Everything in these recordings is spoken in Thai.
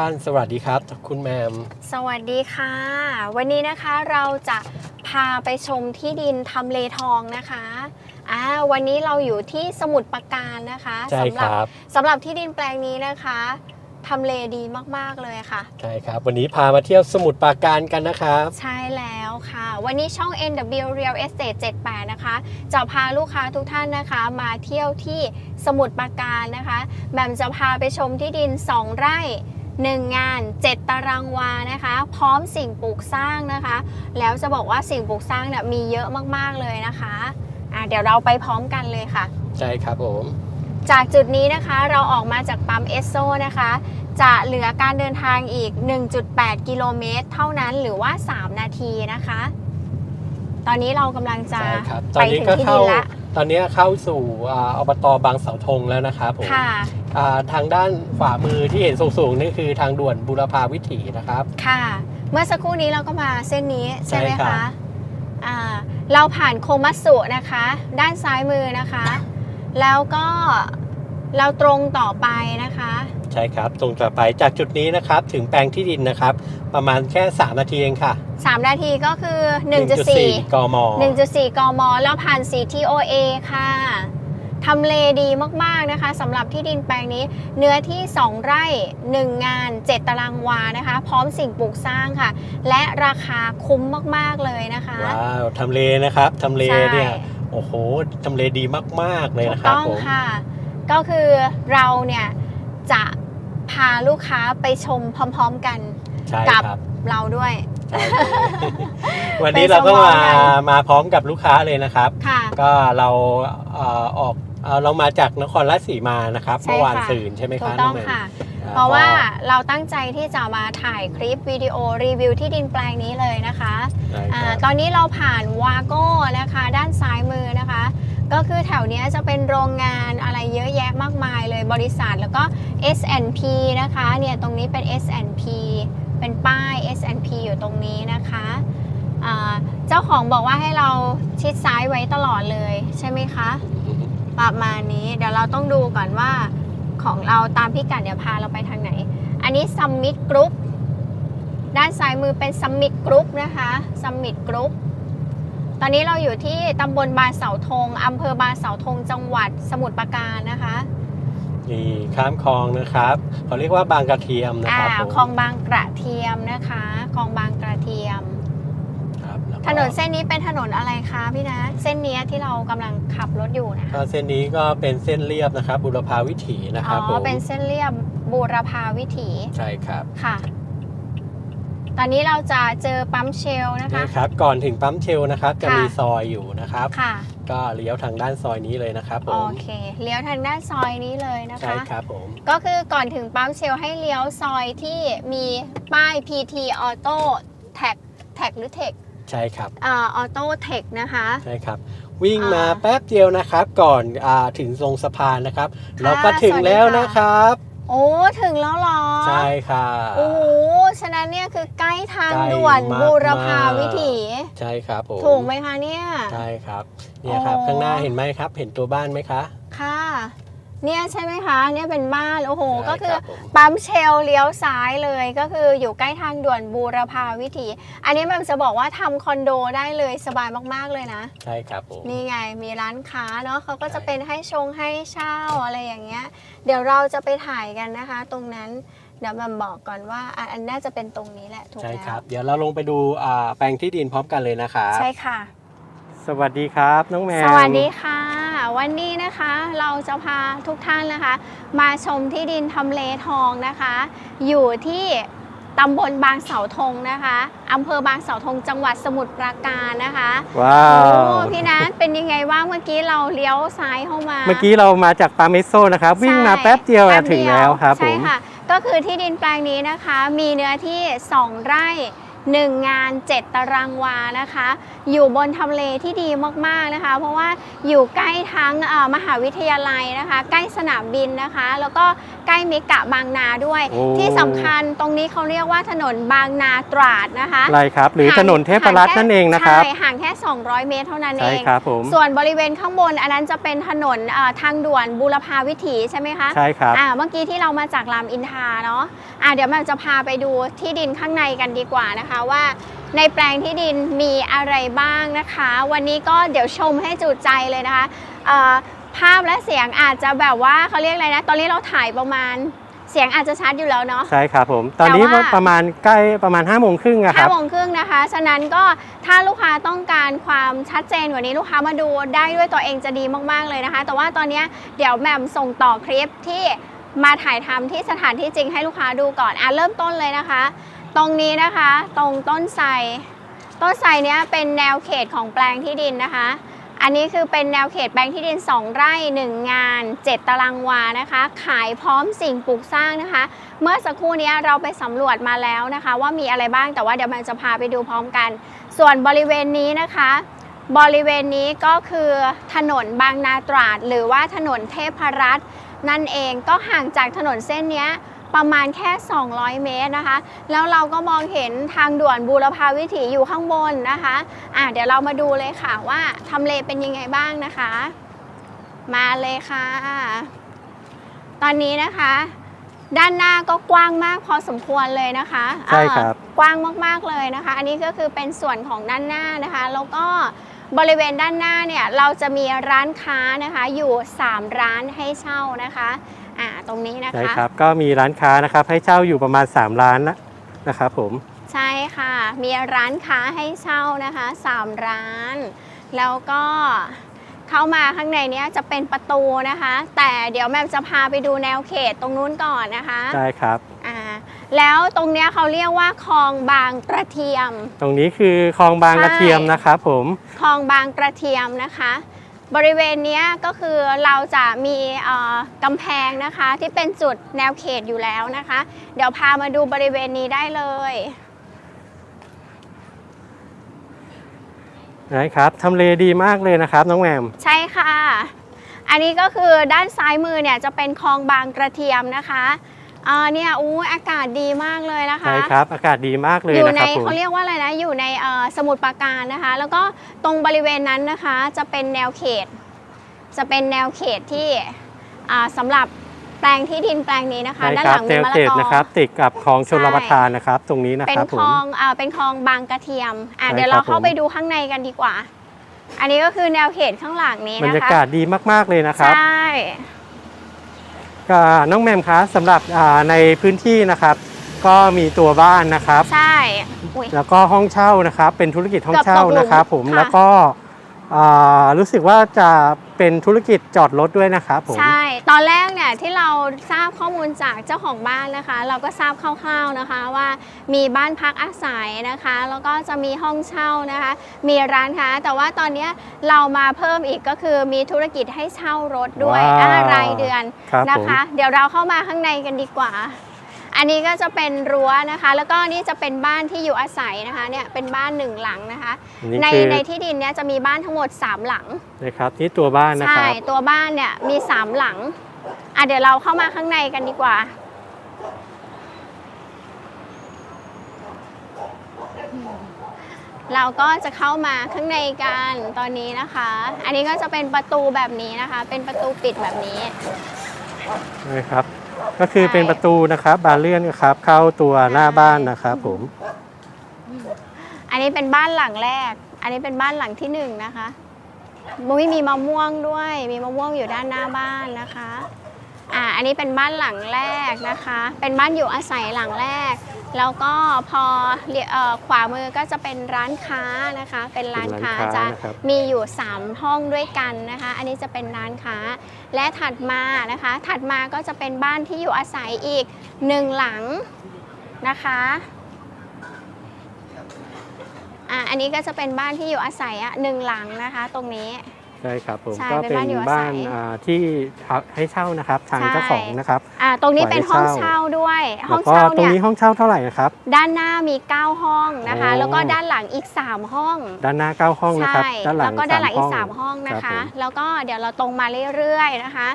ท่าน สวัสดีครับ คุณแมม สวัสดีค่ะ วันนี้นะคะเราจะพาไปชมที่ดินทำเลทองนะคะอ่าวันนี้เราอยู่ที่สมุทรปราการนะคะใช่สำหครัรับ สำหรับที่ดินแปลงนี้นะคะทำเลดีมากๆเลยค่ะ ใช่ครับ วันนี้พามาเที่ยวสมุทรปราการกันนะครับ ใช่แล้วค่ะ วันนี้ช่อง NW Real Estate 78 นะคะ จะพาลูกค้าทุกท่านนะคะ มาเที่ยวที่สมุทรปราการนะคะแบมจะพาไปชมที่ดิน 2 ไร่ 1 งาน 7 ตารางวานะคะ พร้อมสิ่งปลูกสร้างนะคะ แล้วจะบอกว่าสิ่งปลูกสร้างเนี่ยมีเยอะมากๆเลยนะคะอะเดี๋ยวเราไปพร้อมกันเลยค่ะ ใช่ครับผม จากจุดนี้นะคะเราออกมาจากปั๊มเอสโซนะคะ จะเหลือการเดินทางอีก 1.8 กิโลเมตร เท่านั้นหรือว่า 3 นาทีนะคะ ตอนนี้เรากำลังจะใช่ครับตไปอนนี้ถึงก็ที่เข้าดินละ ตอนนี้เข้าสู่อ่าอบตบางเสาธงแล้วนะครับผม ค่ะอ่า ทางด้านขวามือที่เห็นสูงๆนี่คือทางด่วนบุรพาวิถีนะครับ ค่ะ เมื่อสักครู่นี้เราก็มาเส้นนี้ใช่ไหมใช่ครัคะบอ่าเราผ่านโคมัตสุนะคะ ด้านซ้ายมือนะคะ แล้วก็เราตรงต่อไปนะคะ ใช่ครับ ตรงต่อไปจากจุดนี้นะครับถึงแปลงที่ดินนะครับ ประมาณแค่ 3 นาทีเองค่ะ 3 นาทีก็คือ 1.4 กม 1.4 กม แล้วผ่าน 4TOA ค่ะ ทำเลดีมากๆนะคะสำหรับที่ดินแปลงนี้ เนื้อที่ 2 ไร่ 1 งาน 7 ตารางวานะคะ พร้อมสิ่งปลูกสร้างค่ะ และราคาคุ้มมากๆเลยนะคะว้าวทำเลนะครับทำเลใช่เนี่ยโอ้โหทำเลดีมากๆเลยถูนะกครับต้องผมค่ะ ก็คือเราเนี่ยจะพาลูกค้าไปชมพร้อมๆกันใช่กัครับเราด้วยใช่เลยวันนี้เราก็ไปชมพร้อมามกันมาพร้อมกับลูกค้าเลยนะครับค่ะก็เราเอ่อออก เอ่อเรามาจากนครราชสีมานะครับใช่เมื่อวานค่ะซืนใช่ไหมถูคะกต้องน้แหม่มค่ะอ่เพราะว่าก็เราตั้งใจที่จะมาถ่ายคลิปวิดีโอรีวิวที่ดินแปลงนี้เลยนะคะใช่อาครับตอนนี้เราผ่านวาโก้นะคะ ด้านซ้ายมือนะคะ ก็คือแถวเนี้ยจะเป็นโรงงานอะไรเยอะแยะมากมายเลยบริษัทแล้วก็ S&P นะคะเนี่ยตรงนี้เป็น S&P เป็นป้าย S&P อยู่ตรงนี้นะคะอ่าเจ้าของบอกว่าให้เราชิดซ้ายไว้ตลอดเลยใช่ไหมคะ ประมาณนี้ เดี๋ยวเราต้องดูก่อนว่าของเราตามพิกัดเดี๋ยวพาเราไปทางไหน อันนี้ Summit Group ด้านซ้ายมือเป็น Summit Group นะคะ Summit Group ตอนนี้เราอยู่ที่ตำบลบางเสาธงอำเภอบางเสาธงจังหวัดสมุทรปราการนะคะนี่ข้ามคลองนะครับเขาเรียกว่าบางกระเทียมนะอ่าครับผมคลองบางกระเทียมนะคะคลองบางกระเทียมครับแล้วก็ ถนนเส้นนี้เป็นถนนอะไรคะพี่นะ เส้นเนี้ยที่เรากำลังขับรถอยู่นะคะก็เส้นนี้ก็เป็นเส้นเรียบนะครับ บุรพาวิถีนะคอ๋รับผอมเป็นเส้นเรียบบูรพาวิถีใช่ครับค่ะ ตอนนี้เราจะเจอปั๊มเชลนะคะ นี่ครับก่อนถึงปั๊มเชลนะครับ จะค่ะ มีซอยอยู่นะครับ ค่ะก็เลี้ยวทางด้านซอยนี้เลยนะครับผโอมเคเลี้ยวทางด้านซอยนี้เลยนะใช่คะ ครับผมก็คือก่อนถึงปั๊มเชลให้เลี้ยวซอยที่มีป้าย PT Auto Tag Tag หรือ Tech ใช่ครับอ่า Auto Tech นะคะ ใช่ครับ วิ่งมาอ่าแป๊บเดียวนะครับ ก่อนอาถึงทรงสะพานนะครับค่ะเราก็ถึงแล้วสวัสดีค่ะนะครับ โอ้ถึงแล้วเหรอ ใช่ค่ะโอ้โหฉะนั้นเนี่ยคือใกล้ทางใกล้ด่วนมากบูรพาวิถี ใช่ครับผมถูกไหมคะเนี่ย ใช่ครับ เนี่ยครับอ๋อข้างหน้าเห็นไหมครับ เห็นตัวบ้านไหมคะ ค่ะ เนี่ยใช่ไหมคะเนี่ยเป็นบ้านโอ้โห ใช่ก็คือรับผม ปั๊มเชลเลี้ยวซ้ายเลยก็คืออยู่ใกล้ทางด่วนบูรพาวิถี อันนี้มันจะบอกว่าทำคอนโดได้เลยสบายมากๆเลยนะ ใช่ครับผม นี่ไงมีร้านค้าเนาะเขาก็จะใช่เป็นให้ชงให้เช่าอะไรอย่างเงี้ย เดี๋ยวเราจะไปถ่ายกันนะคะ ตรงนั้นเดี๋ยวมันบอกก่อนว่าอะอันน่าจะเป็นตรงนี้แหละถูกใช่แล้วครับเดี๋ยวเราลงไปดูอ่าแปลงที่ดินพร้อมกันเลยนะครับใช่ค่ะ สวัสดีครับ น้องแมวสวัสดีค่ะ วันนี้นะคะเราจะพาทุกท่านนะคะ มาชมที่ดินทำเลทองนะคะ อยู่ที่ตำบลบางเสาธงนะคะอำเภอบางเสาธงจังหวัดสมุทรปราการนะคะว้าโอ้วพี่นัทเป็นยังไงว่างเมื่อกี้เราเลี้ยวซ้ายเข้ามา เมื่อกี้เรามาจากปาเมโซนะครับ วิ่งมาแป๊บเดียวแป๊บถึงแล้วครับผใช่มค่ะ ก็คือที่ดินแปลงนี้นะคะ มีเนื้อที่ 2 ไร่ 1 งาน 7 ตารางวานะคะ อยู่บนทำเลที่ดีมากๆนะคะ เพราะว่าอยู่ใกล้ทั้งเอ่อมหาวิทยาลัยนะคะ ใกล้สนามบินนะคะ แล้วก็ใกล้เมกะบางนาด้วยโอ้ที่สำคัญตรงนี้เขาเรียกว่าถนนบางนาตราดนะคะไรครับ หรือห่างถนนเทพรัตน์ห่างแนั่นเองนะครับใช่ห่างแค่ 200 เมตรเท่านั้นเอใช่งครับผมส่วนบริเวณข้างบนอันนั้นจะเป็นถนนเอ่อทางด่วนบูรพาวิถีใช่ไหมคะใช่ครับอ่าเมื่อกี้ที่เรามาจากรามอินทราเนาะอ่าเดี๋ยวมันจะพาไปดูที่ดินข้างในกันดีกว่านะคะว่า ในแปลงที่ดินมีอะไรบ้างนะคะ วันนี้ก็เดี๋ยวชมให้จุใจเลยนะคะเอ่อภาพและเสียงอาจจะแบบว่าเขาเรียกอะไรนะ ตอนนี้เราถ่ายประมาณเสียงอาจจะชัดอยู่แล้วเนาะใช่ครับผมตอนนี้แต่ว่าประมาณใกล้ประมาณ5้าโมงครึ่งอะคห้ารับโมงครึ่งนะคะ ฉะนั้นก็ถ้าลูกค้าต้องการความชัดเจนกว่านี้ลูกค้ามาดูได้ด้วยตัวเองจะดีมากๆเลยนะคะ แต่ว่าตอนนี้เดี๋ยวแหม่มส่งต่อคลิปที่มาถ่ายทำที่สถานที่จริงให้ลูกค้าดูก่อนอะเริ่มต้นเลยนะคะ ตรงนี้นะคะ ตรงต้นไทรต้นไทรเนี้ยเป็นแนวเขตของแปลงที่ดินนะคะ อันนี้คือเป็นแนวเขตแปลงที่ดิน 2 ไร่ 1 งาน 7 ตารางวานะคะ ขายพร้อมสิ่งปลูกสร้างนะคะ เมื่อสักครู่นี้เราไปสำรวจมาแล้วนะคะ ว่ามีอะไรบ้างแต่ว่าเดี๋ยวมันจะพาไปดูพร้อมกัน ส่วนบริเวณนี้นะคะ บริเวณนี้ก็คือถนนบางนาตราด หรือว่าถนนเทพรัตน์นั่นเองก็ห่างจากถนนเส้นนี้ ประมาณแค่ 200 เมตรนะคะ แล้วเราก็มองเห็นทางด่วนบูรพาวิถีอยู่ข้างบนนะคะอะเดี๋ยวเรามาดูเลยค่ะว่าทำเลเป็นยังไงบ้างนะคะ มาเลยค่ะ ตอนนี้นะคะ ด้านหน้าก็กว้างมากพอสมควรเลยนะคะใช่ครับเอ่อกว้างมากๆเลยนะคะ อันนี้ก็คือเป็นส่วนของด้านหน้านะคะ แล้วก็บริเวณด้านหน้าเนี่ยเราจะมีร้านค้านะคะอยู่ 3 ร้านให้เช่านะคะ อ่าตรงนี้นะใช่คะครับ ก็มีร้านค้านะครับให้เช่าอยู่ประมาณ 3 ร้านนะนะครับผม ใช่ค่ะ มีร้านค้าให้เช่านะคะ 3 ร้าน แล้วก็เข้ามาข้างในเนี้ยจะเป็นประตูนะคะ แต่เดี๋ยวแม่จะพาไปดูแนวเขตตรงนู้นก่อนนะคะ ใช่ครับ อ่า แล้วตรงเนี้ยเขาเรียกว่าคลองบางกระเทียม ตรงนี้คือคลองบางกระเทียมใช่นะครับผม คลองบางกระเทียมนะคะ บริเวณเนี้ยก็คือเราจะมีเอ่อกำแพงนะคะที่เป็นจุดแนวเขตอยู่แล้วนะคะ เดี๋ยวพามาดูบริเวณนี้ได้เลยนะครับทำเลดีมากเลยนะครับน้องแหมมใช่ค่ะ อันนี้ก็คือด้านซ้ายมือเนี่ยจะเป็นคลองบางกระเทียมนะคะ อ่าเนี่ยอู้อากาศดีมากเลยนะคะ ใช่ครับ อากาศดีมากเลยอยู่นะในครับผม เขาเรียกว่าอะไรนะอยู่ในเอ่อสมุทรปราการนะคะ แล้วก็ตรงบริเวณนั้นนะคะจะเป็นแนวเขต จะเป็นแนวเขตที่อ่าสำหรับแปลงที่ดินแปลงนี้นะคะ ใช่ด้านคหรัลังเตมีลมะเกละตกอ นะครับ ติดกับคลองชลประทานนะครับ ตรงนี้นะเป็คนรับผคลมองอ่าเป็นคลองบางกระเทียมอะใช่เดี๋ยวเราครับเข้าผม ไปดูข้างในกันดีกว่า อันนี้ก็คือแนวเขตข้างหลังนี้บรรนะยาคะ กาศดีมากๆเลยนะครับ ใช่ก็ น้องแหมมครับสำหรับอ่าในพื้นที่นะครับ ก็มีตัวบ้านนะครับ ใช่อุ๊ยแล้วก็ห้องเช่านะครับ เป็นธุรกิจห้องเกือบเช่าตกหลุมนะครับ ผมค่ะแล้วก็อ่า รู้สึกว่าจะเป็นธุรกิจจอดรถด้วยนะครับผม ใช่ ตอนแรกเนี่ยที่เราทราบข้อมูลจากเจ้าของบ้านนะคะ เราก็ทราบคร่าวๆนะคะว่ามีบ้านพักอาศัยนะคะ แล้วก็จะมีห้องเช่านะคะ มีร้านค้า แต่ว่าตอนเนี้ยเรามาเพิ่มอีกก็คือมีธุรกิจให้เช่ารถด้วยว้าว อ่ารายเดือนครับนะผม คะ เดี๋ยวเราเข้ามาข้างในกันดีกว่า อันนี้ก็จะเป็นรั้วนะคะ แล้วก็นี่จะเป็นบ้านที่อยู่อาศัยนะคะเนี่ยเป็นบ้านหนึ่งหลังนะคะอันนี้ในคือในที่ดินเนี้ยจะมีบ้านทั้งหมด 3 หลัง นะครับที่ตัวบ้านนะคใช่ รับ ตัวบ้านเนี่ยมี 3 หลัง อะเดี๋ยวเราเข้ามาข้างในกันดีกว่า เราก็จะเข้ามาข้างในกันตอนนี้นะคะ อันนี้ก็จะเป็นประตูแบบนี้นะคะ เป็นประตูปิดแบบนี้ นะครับ ก็คือใช่เป็นประตูนะครับ บานเลื่อนนะครับ เข้าตัวหน้าบ้านนะครับผม อันนี้เป็นบ้านหลังแรก อันนี้เป็นบ้านหลังที่หนึ่งนะคะมุ้ยมีมะม่วงด้วย มีมะม่วงอยู่ด้านหน้าบ้านนะคะอ่าอันนี้เป็นบ้านหลังแรกนะคะ เป็นบ้านอยู่อาศัยหลังแรก แล้วก็พอเลี้ยเอ่อขวามือก็จะเป็นร้านค้านะคะ เป็นร้านค้าเป็นร้านจะค้านะครับ มีอยู่ 3 ห้องด้วยกันนะคะ อันนี้จะเป็นร้านค้า และถัดมานะคะ ถัดมาก็จะเป็นบ้านที่อยู่อาศัยอีกหนึ่งหลังนะคะอะอันนี้ก็จะเป็นบ้านที่อยู่อาศัยอะหนึ่งหลังนะคะ ตรงนี้ ใช่ครับผมใช่ก็เป็นเป็นบ้านอยู่อาศัย บ้านอ่าที่ให้เช่านะครับ ทางใช่เจ้าของนะครับ อ่าตรงนี้เป็นห้องปล่อยให้เช่าเช่าด้วย ห้แล้องวก็เช่าตรงเนี่ยนี้ห้องเช่าเท่าไหร่นะครับ ด้านหน้ามี 9 ห้องนะคะ โอ้ แล้วก็ด้านหลังอีก 3 ห้องด้านหน้า9ห้องนะครับ ใช่ด้านหลัแล้งวก็ด้านหลังอีกส3ห้องนะรัคะ บผม แล้วก็เดี๋ยวเราตรงมาเรื่อยๆนะคะ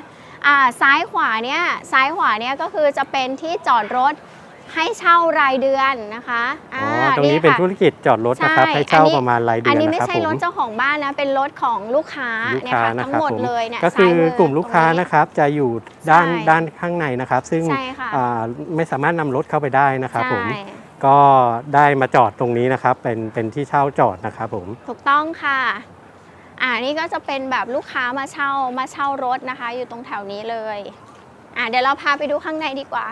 อ่าซ้ายขวาเนี่ยซ้ายขวาเนี่ยก็คือจะเป็นที่จอดรถ ให้เช่ารายเดือนนะคะอ๋อตรงนี้เป็นค่ะธุรกิจจอดรถนะครับใช่ให้เช่าอันนี้ประมาณรายเดือัอนนนี้นะไม่ครับใช่ผรมถเจ้าของบ้านนะเป็นรถของลูกค้าลูกเนี่ยค้าค่ะนะทั้งครับหมดผมเลยเนี่ยก็คือซ้ายมืกลุ่มลูกค้าตรงนะครับจะอยู่ด้านใช่ด้านข้างในนะครับ ซึ่งใช่ค่ะอ่าไม่สามารถนำรถเข้าไปได้นะครับผมใช่ก็ได้มาจอดตรงนี้นะครับ เป็นเป็นที่เช่าจอดนะครับผมถูกต้องค่ะอ่านี่ก็จะเป็นแบบลูกค้ามาเช่ามาเช่ารถนะคะ อยู่ตรงแถวนี้เลยอ่าเดี๋ยวเราพาไปดูข้างในดีกว่า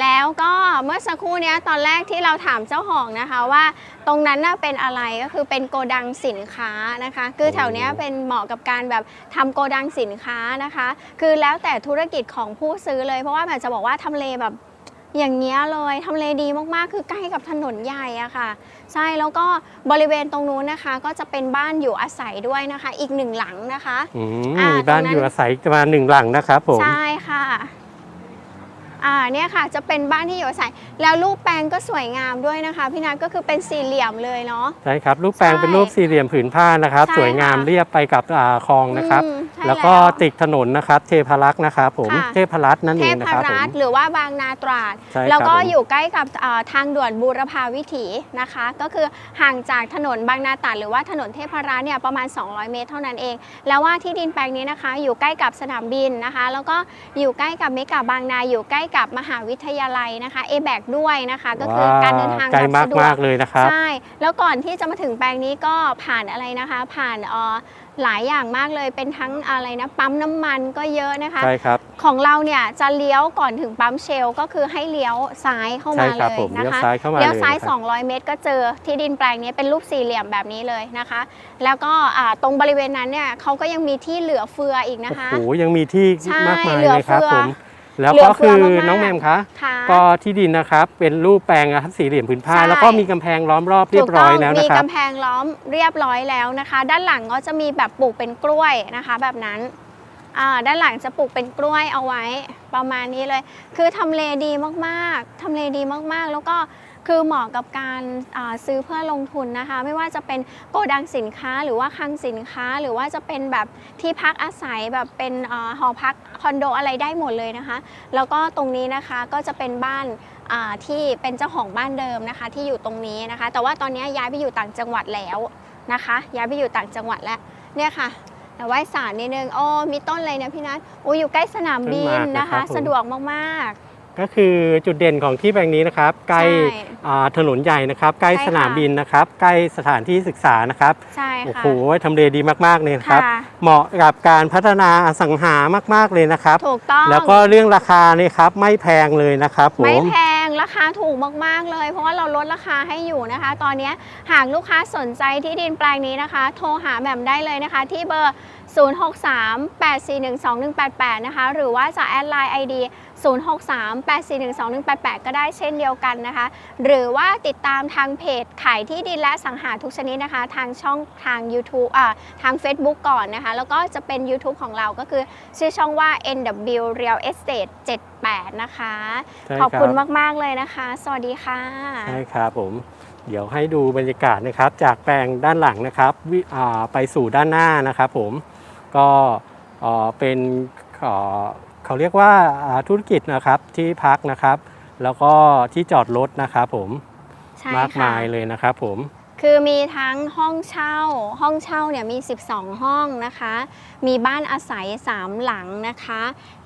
แล้วก็เมื่อสักครู่เนี้ยตอนแรกที่เราถามเจ้าของนะคะว่า ตรงนั้นน่ะเป็นอะไรก็คือเป็นโกดังสินค้านะคะ คือแถวเนี้ยเป็นเหมาะกับการแบบทำโกดังสินค้านะคะ คือแล้วแต่ธุรกิจของผู้ซื้อเลยเพราะว่าแบบจะบอกว่าทำเลแบบอย่างเงี้ยเลยทำเลดีมากๆ คือใกล้กับถนนใหญ่อะค่ะ ใช่แล้วก็บริเวณตรงนู้นนะคะ ก็จะเป็นบ้านอยู่อาศัยด้วยนะคะ อีกหนึ่งหลังนะคะอืมอ่ามีบ้านตรงนั้นอยู่อาศัยประมาณหนึ่งหลังนะครับผม ใช่ค่ะ อ่าเนี่ยค่ะจะเป็นบ้านที่อยู่อาศัยแล้วรูปแปลงก็สวยงามด้วยนะคะพี่นัทก็คือเป็นสี่เหลี่ยมเลยเนาะ ใช่ครับรูปแปลงใช่เป็นรูปสี่เหลี่ยมผืนผ้านะครับ ใช่สวยงามค่ะ เรียบไปกับอ่าคลองนะครับ อืมใช่ แล้วก็ติดถนนนะครับ เทพารักษ์นะครับผม ค่ะ เทพรัตน์นั่นเทเองพนะครับผรัมตน์หรือว่าบางนาตราด ใช่ครับแล้วก็ผมอยู่ใกล้กับอ่าทางด่วนบูรพาวิถีนะคะ ก็คือห่างจากถนนบางนาตราดหรือว่าถนนเทพรัตน์เนี่ยประมาณ 200 เมตรเท่านั้นเอง แล้วว่าที่ดินแปลงนี้นะคะ อยู่ใกล้กับสนามบินนะคะ แล้วก็อยู่ใกล้กับเมกะบางนา อยู่ใกล้กับมหาวิทยาลัยนะคะเอแบกด้วยนะคะ ก็คือการเดินทางไกลแบบมากสะดวมากๆเลยนะครับ ใช่ แล้วก่อนที่จะมาถึงแปลงนี้ก็ผ่านอะไรนะคะ ผ่านเอ่อ หลายอย่างมากเลยเป็นทั้งอะไรนะปั๊มน้ำมันก็เยอะนะคะ ใช่ครับ ของเราเนี่ยจะเลี้ยวก่อนถึงปั๊มเชลก็คือให้เลี้ยวซ้ายเข้าใช่มาครับเลยผมนะเลี้ยวคะซ้ายเข้ามาเลี้ยวเลยซ้ายนะครับ200 เมตร ก็เจอที่ดินแปลงนี้เป็นรูปสี่เหลี่ยมแบบนี้เลยนะคะ แล้วก็อ่าตรงบริเวณนั้นเนี่ยเขาก็ยังมีที่เหลือเฟืออีกนะโอ้คะโหยังมีที่ใช่มากมายเหลือเลยครับเฟือผม แล้วเหลืก็อเฟืคืออมากๆน้องแมมคะค่ะก็ที่ดินนะครับเป็นรูปแปลงนะครับสี่เหลี่ยมผืนผ้าใช่แล้วก็มีกำแพงล้อมรอบเรียบร้อยแล้วถูกต้งมีนะครับกำแพงล้อมเรียบร้อยแล้วนะคะ ด้านหลังก็จะมีแบบปลูกเป็นกล้วยนะคะ แบบนั้นอ่าด้านหลังจะปลูกเป็นกล้วยเอาไว้ประมาณนี้เลย คือทำเลดีมากๆทำเลดีมากๆ แล้วก็ คือเหมาะกับการอ่าซื้อเพื่อลงทุนนะคะ ไม่ว่าจะเป็นโกดังสินค้าหรือว่าคลังสินค้า หรือว่าจะเป็นแบบที่พักอาศัยแบบเป็นอาหอพักคอนโดอะไรได้หมดเลยนะคะ แล้วก็ตรงนี้นะคะก็จะเป็นบ้านอ่าที่เป็นเจ้าของบ้านเดิมนะคะ ที่อยู่ตรงนี้นะคะ แต่ว่าตอนนี้ย้ายไปอยู่ต่างจังหวัดแล้วนะคะ ย้ายไปอยู่ต่างจังหวัดแล้วเนี่ยค่ะแต่ไหว้สารนิดนึงโอ้มีต้นอะไรเนี่ยพี่นัทโอ้อยู่ใกล้สนามบินต้นหมากนะนะครัคะบผมสะดวกมาก ก็คือจุดเด่นของที่แปลงนี้นะครับ ใกล้ใช่อ่าถนนใหญ่นะครับ ใกล้ใช่ค่ะ สนามบินนะครับ ใกล้สถานที่ศึกษานะครับๆใช่โอ้ค่ะ โหทำเลดีมากๆเลยนะครับ ค่ะ เหมาะกับการพัฒนาอสังหามากๆเลยนะครับ ถูกต้อง แล้วก็เรื่องราคานี่ครับไม่แพงเลยนะครับผไม่ม แพงราคาถูกมาก ๆ เลย เพราะว่าเราลดราคาให้อยู่นะคะ ตอนนี้หากลูกค้าสนใจที่ดินแปลงนี้นะคะ โทรหาแหม่มได้เลยนะคะ ที่เบอร์ 0638412188 นะคะ หรือว่าจะแอดไลน์ ID 0638412188 ก็ได้เช่นเดียวกันนะคะ หรือว่าติดตามทางเพจขายที่ดินและสังหาทุกชนิดนะคะ ทางช่องทาง YouTube อ่าทาง Facebook ก่อนนะคะ แล้วก็จะเป็น YouTube ของเราก็คือชื่อช่องว่า NW Real Estate 78 นะคะ ใช่ขอบคุณรับมาก ๆ เลยนะคะ สวัสดีค่ะ ใช่ครับผม เดี๋ยวให้ดูบรรยากาศนะครับ จากแปลงด้านหลังนะครับวิอ่าไปสู่ด้านหน้านะครับผม ก็เอ่อเป็นเอ่อ เขาเรียกว่าอ่าธุรกิจนะครับที่พักนะครับ แล้วก็ที่จอดรถนะครับผมใช่มากค่ะมายเลยนะครับผม คือมีทั้งห้องเช่า ห้องเช่าเนี่ยมี 12 ห้องนะคะ มีบ้านอาศัย 3 หลังนะคะ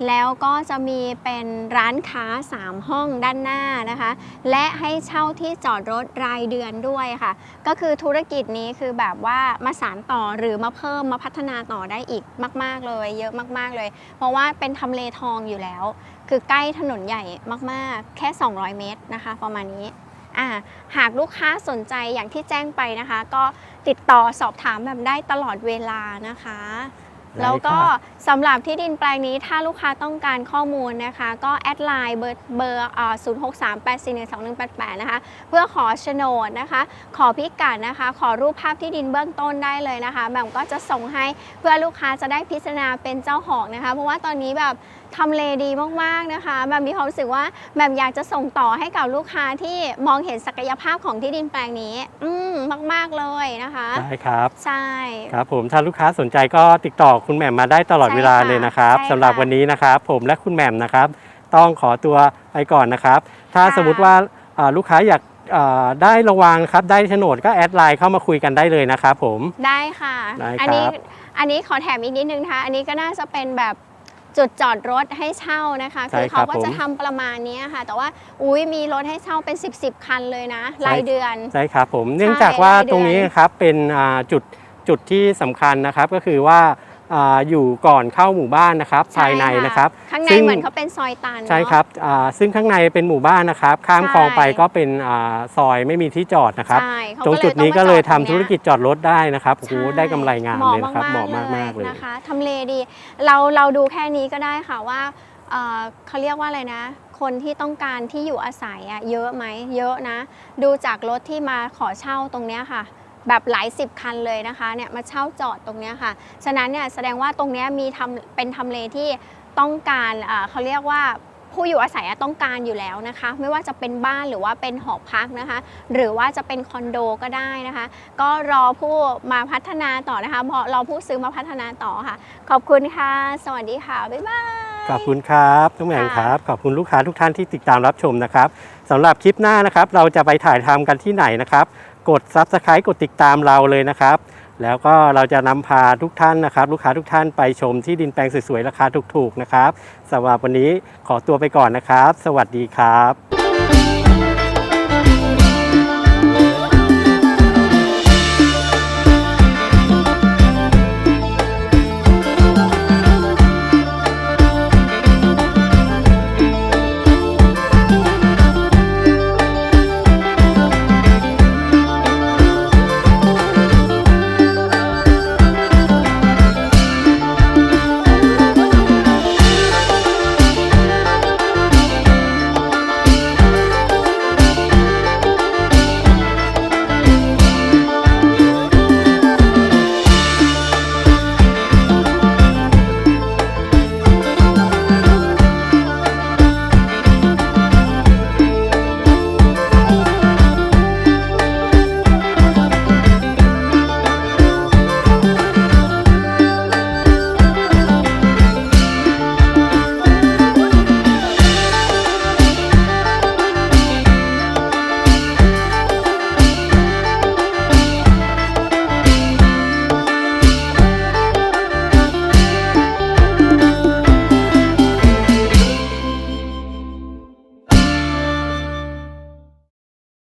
แล้วก็จะมีเป็นร้านค้า 3 ห้องด้านหน้านะคะ และให้เช่าที่จอดรถรายเดือนด้วยค่ะ ก็คือธุรกิจนี้คือแบบว่ามาสานต่อหรือมาเพิ่มมาพัฒนาต่อได้อีกมาก ๆ เลย เยอะมาก ๆ เลย เพราะว่าเป็นทำเลทองอยู่แล้ว คือใกล้ถนนใหญ่มาก ๆ แค่ 200 เมตรนะคะ ประมาณนี้ หากลูกค้าสนใจอย่างที่แจ้งไปนะคะ ก็ติดต่อสอบถามแบบได้ตลอดเวลานะคะ แล้วก็ได้ครับสำหรับที่ดินแปลงนี้ถ้าลูกค้าต้องการข้อมูลนะคะ ก็แอดไลน์เบอร์เบอร์ศูนย์หกสามแปดสี่หนึ่งสองหนึ่งแปดแปดนะคะเพื่อขอโฉนดนะคะ ขอพิกัดนะคะ ขอรูปภาพที่ดินเบื้องต้นได้เลยนะคะแหม่มก็จะส่งให้เพื่อลูกค้าจะได้พิจารณาเป็นเจ้าของนะคะ เพราะว่าตอนนี้แบบ ทำเลดีมากๆนะคะแบบมีความรู้สึกว่าแบบอยากจะส่งต่อให้กับลูกค้าที่มองเห็นศักยภาพของที่ดินแปลงนี้ อืมมาก ๆเลยนะคะได้ครับใช่ ครับผมถ้าลูกค้าสนใจก็ติดต่อคุณแหม่มมาได้ตลอดใช่เวลาค่ะเลยนะครับใช่สำหรับค่ะวันนี้นะครับ ผมและคุณแหม่มนะครับ ต้องขอตัวไปก่อนนะครับ ถ้าค่ะสมมติว่าอ่าลูกค้าอยากอ่าได้ระวังครับได้โฉนดก็แอดไลน์เข้ามาคุยกันได้เลยนะครับผม ได้ค่ะ ได้ครับอันี้อันนี้ขอแถมอีกนิดนึงนะคะ อันนี้ก็น่าจะเป็นแบบ จุดจอดรถให้เช่านะคะใช่คือครัเขาบก็จะผมทำประมาณนี้ค่ะ แต่ว่าอุ้ยมีรถให้เช่าเป็น 10บสคันเลยนะ รายเดือนใช่ครับผมเนื่องจากว่าได้เดือนตรงนี้ครับเป็นอ่าจุดจุดที่สำคัญนะครับก็คือว่า อ่าอยู่ก่อนเข้าหมู่บ้านนะครับใช่ภายในค่ะนะครับข้างในซึ่งเหมือนเขาเป็นซอยตันเนอะใช่ครับอ่าซึ่งข้างในเป็นหมู่บ้านนะครับ ข้ามใช่คลองไปก็เป็นอ่าซอยไม่มีที่จอดนะครับใช่เขาตรงก็จุดอนี้มาก็เลยจอทำตงธุรเนี้ยกิจจอดรถได้นะครับโอ้โหใช่ได้กำไรงามเลยนะครับเหเหมาะมาะมากๆเลเลยยนะคะทำเลดี เราเราดูแค่นี้ก็ได้ค่ะว่าเอ่อเขาเรียกว่าอะไรนะ คนที่ต้องการที่อยู่อาศัยอะเยอะไหมเยอะนะ ดูจากรถที่มาขอเช่าตรงเนี้ยค่ะ แบบหลายสิบคันเลยนะคะเนี่ยมาเช่าจอดตรงเนี้ยค่ะ ฉะนั้นเนี่ยแสดงว่าตรงเนี้ยมีทำเป็นทำเลที่ต้องการเอ่อเขาเรียกว่าผู้อยู่อาศัยอะต้องการอยู่แล้วนะคะ ไม่ว่าจะเป็นบ้านหรือว่าเป็นหอพักนะคะ หรือว่าจะเป็นคอนโดก็ได้นะคะ ก็รอผู้มาพัฒนาต่อนะคะรอรอผู้ซื้อมาพัฒนาต่อค่ะ ขอบคุณค่ะ สวัสดีค่ะ บ๊ายบายขอบคุณครับน้องแหม่มครับ ขอบคุณลูกค้าทุกท่านที่ติดตามรับชมนะครับสำหรับคลิปหน้านะครับ เราจะไปถ่ายทำกันที่ไหนนะครับ กด Subscribe กดติดตามเราเลยนะครับ แล้วก็เราจะนำพาทุกท่านนะครับ ลูกค้าทุกท่านไปชมที่ดินแปลงสวยๆราคาถูกๆนะครับสำหรับวันนี้ขอตัวไปก่อนนะครับ สวัสดีครับ